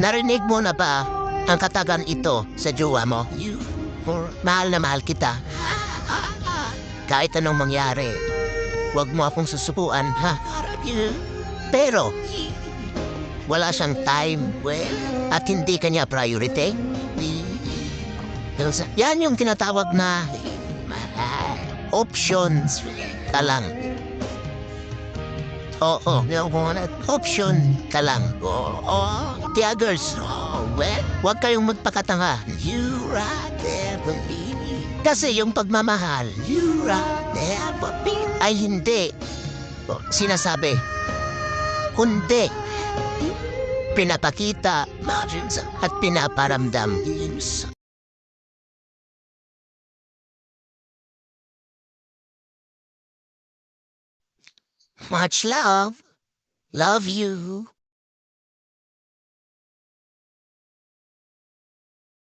Narinig mo na ba ang katagan ito sa jowa mo? Mahal na mahal kita. Kahit anong mangyari, huwag mo akong susubuan, ha? Pero, wala siyang time at hindi kanya priority. Yan yung tinatawag na options ka lang. Oo, option ka lang. Oo, kaya girls, well, huwag kayong magpakatanga. You rather be. Kasi yung pagmamahal, you rather be. Ay hindi. Sinasabi, kundi pinapakita at pinaparamdam. Much love. Love you.